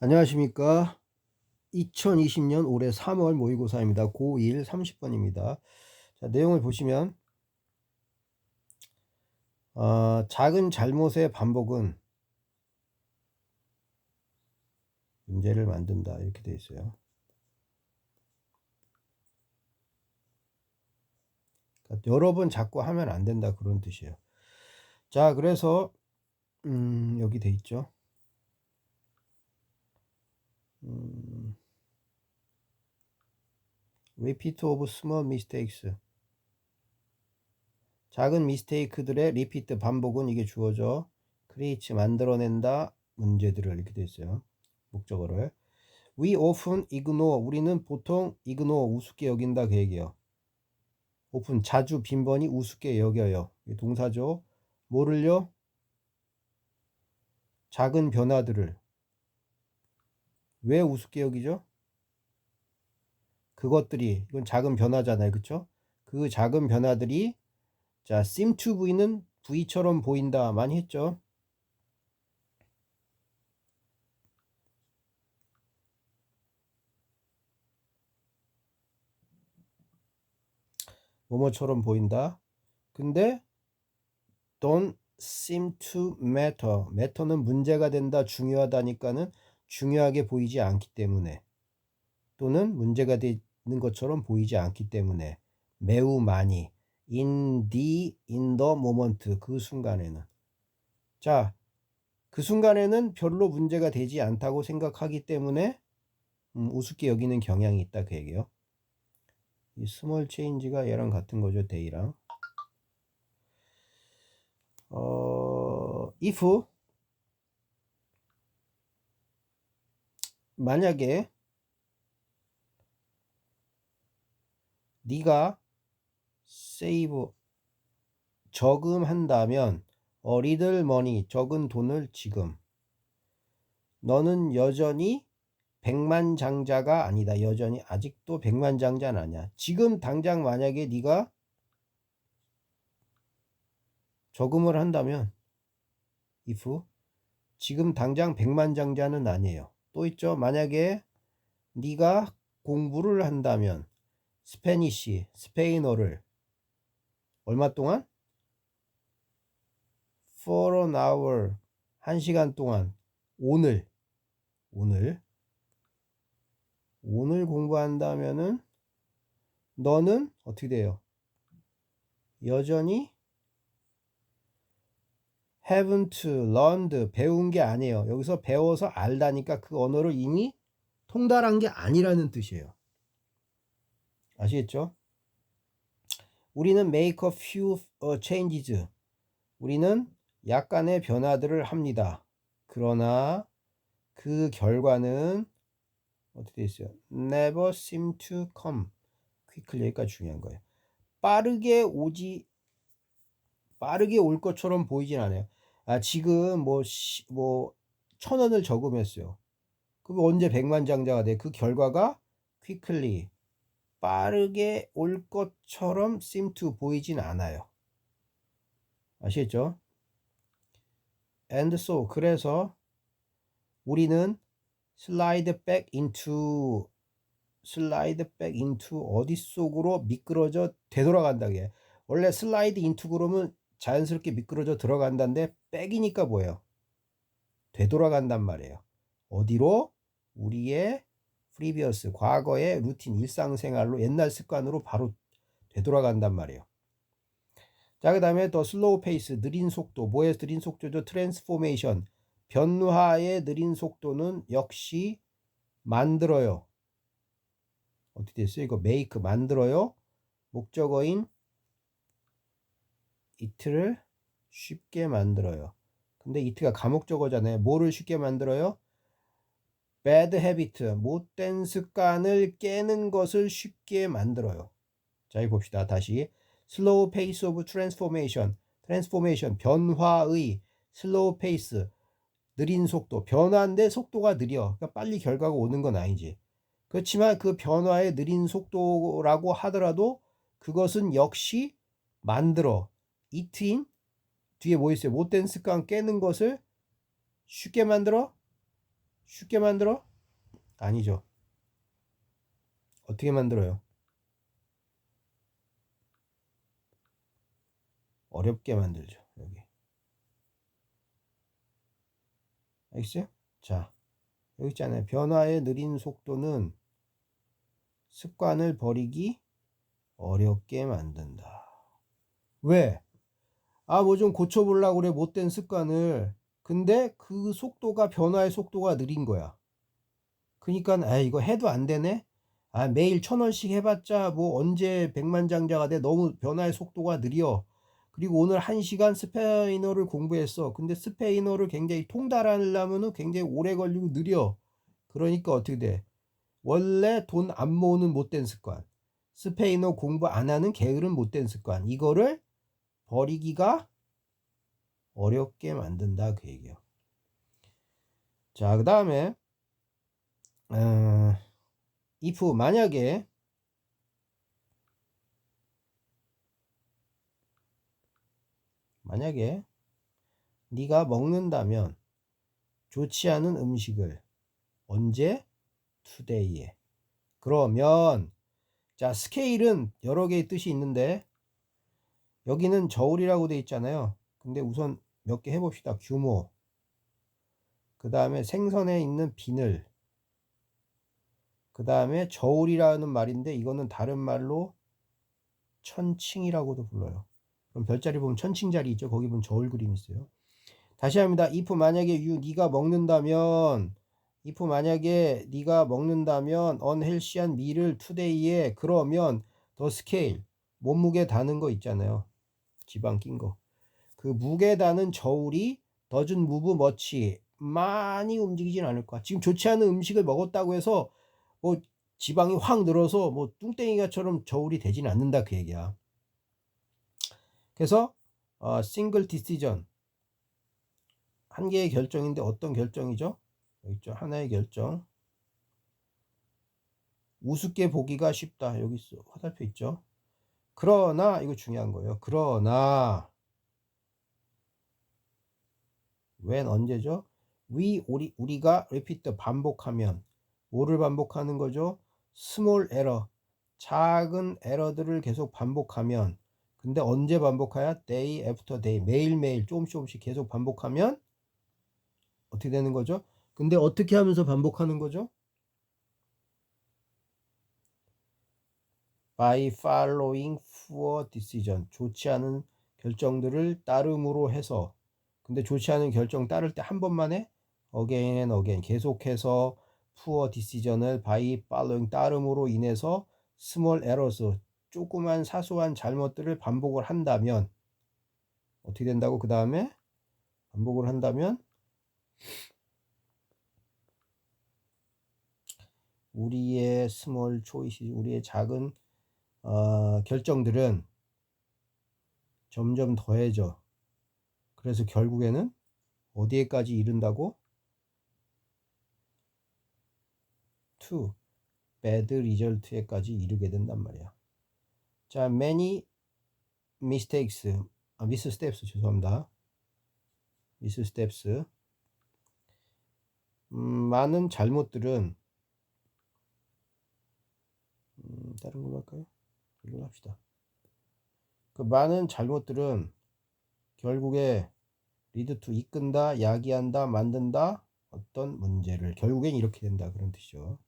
안녕하십니까. 2020년 올해 3월 모의고사입니다. 고1 30번입니다. 자, 내용을 보시면, 어, 작은 잘못의 반복은 문제를 만든다. 이렇게 되어 있어요. 그러니까 여러 번 자꾸 하면 안 된다. 그런 뜻이에요. 자, 그래서, 음, 여기 돼 있죠. 음, repeat of small mistakes. 작은 미스테이크들의 리피트 반복은 이게 주어져 크리에이츠 만들어낸다 문제들을 이렇게 돼 있어요. 목적어를 we often ignore 우리는 보통 ignore 우습게 여긴다 그 얘기예요. often 자주 빈번히 우습게 여겨요. 동사죠. 뭐를요? 작은 변화들을 왜 우습게 여기죠? 그것들이 이건 작은 변화잖아요. 그쵸? 그 작은 변화들이 자, seem to V는 V처럼 보인다 많이 했죠. 뭐뭐처럼 보인다. 근데 don't seem to matter. matter는 문제가 된다, 중요하다니까는 중요하게 보이지 않기 때문에 또는 문제가 되는 것처럼 보이지 않기 때문에 매우 많이 in the in the moment 그 순간에는 자 그 순간에는 별로 문제가 되지 않다고 생각하기 때문에 음, 우습게 여기는 경향이 있다 그 얘기예요. 이 스몰 체인지가 얘랑 같은 거죠 데이랑 어 if 만약에 네가 세이브 저금한다면 어리들 머니 적은 돈을 지금 너는 여전히 백만장자가 아니다. 여전히 아직도 백만장자는 아니야. 지금 당장 만약에 네가 저금을 한다면 if 지금 당장 백만장자는 아니에요. 또 있죠. 만약에 네가 공부를 한다면 스페니시, 스페인어를 얼마 동안? for an hour, 한 시간 동안 오늘 오늘 오늘 공부한다면은 너는 어떻게 돼요? 여전히 haven't learned 배운 게 아니에요. 여기서 배워서 알다니까 그 언어를 이미 통달한 게 아니라는 뜻이에요. 아시겠죠? 우리는 make a few changes. 우리는 약간의 변화들을 합니다. 그러나 그 결과는 어떻게 있어요? never seem to come. quickly 여기까지 중요한 거예요. 빠르게 오지 빠르게 올 것처럼 보이진 않아요. 아, 지금 뭐, 시, 뭐, 천 원을 저금했어요. 그럼 언제 백만 장자가 돼? 그 결과가 quickly, 빠르게 올 것처럼 to 보이진 않아요. 아시겠죠? And so, 그래서 우리는 slide back into, slide back into 어디 속으로 미끄러져 되돌아간다. 게 원래 slide into 그러면 자연스럽게 미끄러져 들어간다는데 백이니까 뭐예요? 되돌아간단 말이에요. 어디로? 우리의 프리비어스 과거의 루틴 일상생활로 옛날 습관으로 바로 되돌아간단 말이에요. 자, 그 다음에 더 슬로우 페이스, 느린 속도. 뭐의 느린 속도죠? 트랜스포메이션. 변화의 느린 속도는 역시 만들어요. 어떻게 됐어요? 이거 메이크 만들어요. 목적어인 이트를 쉽게 만들어요. 근데 이트가 감옥적어잖아요. 뭐를 쉽게 만들어요? bad habit, 못된 습관을 깨는 것을 쉽게 만들어요. 자, 이 봅시다. 다시. slow pace of transformation, transformation, 변화의 slow pace, 느린 속도, 변화인데 속도가 느려. 그러니까 빨리 결과가 오는 건 아니지. 그렇지만 그 변화의 느린 속도라고 하더라도 그것은 역시 만들어 이트인 뒤에 뭐 있어요? 못된 습관 깨는 것을 쉽게 만들어 쉽게 만들어? 아니죠. 어떻게 만들어요? 어렵게 만들죠. 여기. 알겠어요? 자, 여기 있잖아요. 변화의 느린 속도는 습관을 버리기 어렵게 만든다. 왜? 아, 뭐 좀 고쳐보려고 그래. 못된 습관을. 근데 그 속도가, 변화의 속도가 느린 거야. 그니까, 아, 이거 해도 안 되네? 아, 매일 천 원씩 해봤자 뭐 언제 백만장자가 돼? 너무 변화의 속도가 느려. 그리고 오늘 한 시간 스페인어를 공부했어. 근데 스페인어를 굉장히 통달하려면은 굉장히 오래 걸리고 느려. 그러니까 어떻게 돼? 원래 돈 안 모으는 못된 습관. 스페인어 공부 안 하는 게으른 못된 습관. 이거를 버리기가 어렵게 만든다 그 얘기예요. 자, 그 다음에 어, if 만약에 만약에 네가 먹는다면 좋지 않은 음식을 언제 today에 그러면 자 스케일은 여러 개의 뜻이 있는데 여기는 저울이라고 돼 있잖아요. 근데 우선 몇 개 해봅시다. 규모. 그 다음에 생선에 있는 비늘. 그 다음에 저울이라는 말인데 이거는 다른 말로 천칭이라고도 불러요. 그럼 별자리 보면 천칭자리 있죠. 거기 보면 저울 그림 있어요. 다시 합니다. if 만약에 you 네가 먹는다면 if 만약에 네가 먹는다면 unhealthy한 밀을 today에 그러면 더 스케일 몸무게 다는 거 있잖아요 지방 낀 거 그 무게 다는 저울이 doesn't move much 많이 움직이진 않을 거야 지금 좋지 않은 음식을 먹었다고 해서 뭐 지방이 확 늘어서 뭐 뚱땡이가처럼 저울이 되진 않는다 그 얘기야 그래서 어, 싱글 디시전 한 개의 결정인데 어떤 결정이죠? 여기 있죠. 하나의 결정. 우습게 보기가 쉽다. 여기 있어. 화살표 있죠. 그러나 이거 중요한 거예요. 그러나 웬 언제죠? 위 우리 우리가 repeat 반복하면 뭐를 반복하는 거죠? 스몰 에러 작은 에러들을 계속 반복하면 근데 언제 반복해야? day after day 매일매일 조금씩 조금씩 계속 반복하면 어떻게 되는 거죠? 근데 어떻게 하면서 반복하는 거죠? By following poor decision. 좋지 않은 결정들을 따름으로 해서. 근데 좋지 않은 결정 따를 때 한 번만 에 again and again. 계속해서 poor decision을 by following 따름으로 인해서 small errors 조그만 사소한 잘못들을 반복을 한다면 어떻게 된다고? 그 다음에 반복을 한다면 우리의 스몰 초이시 우리의 작은 어, 결정들은 점점 더해져. 그래서 결국에는 어디에까지 이른다고? to bad result에까지 이르게 된단 말이야. 자, many mistakes, 아, missteps 죄송합니다. missteps. 음, 많은 잘못들은 음, 다른 걸로 할까요? 이걸로 합시다. 그 많은 잘못들은 결국에 리드 투 이끈다, 야기한다, 만든다 어떤 문제를 결국엔 이렇게 된다 그런 뜻이죠.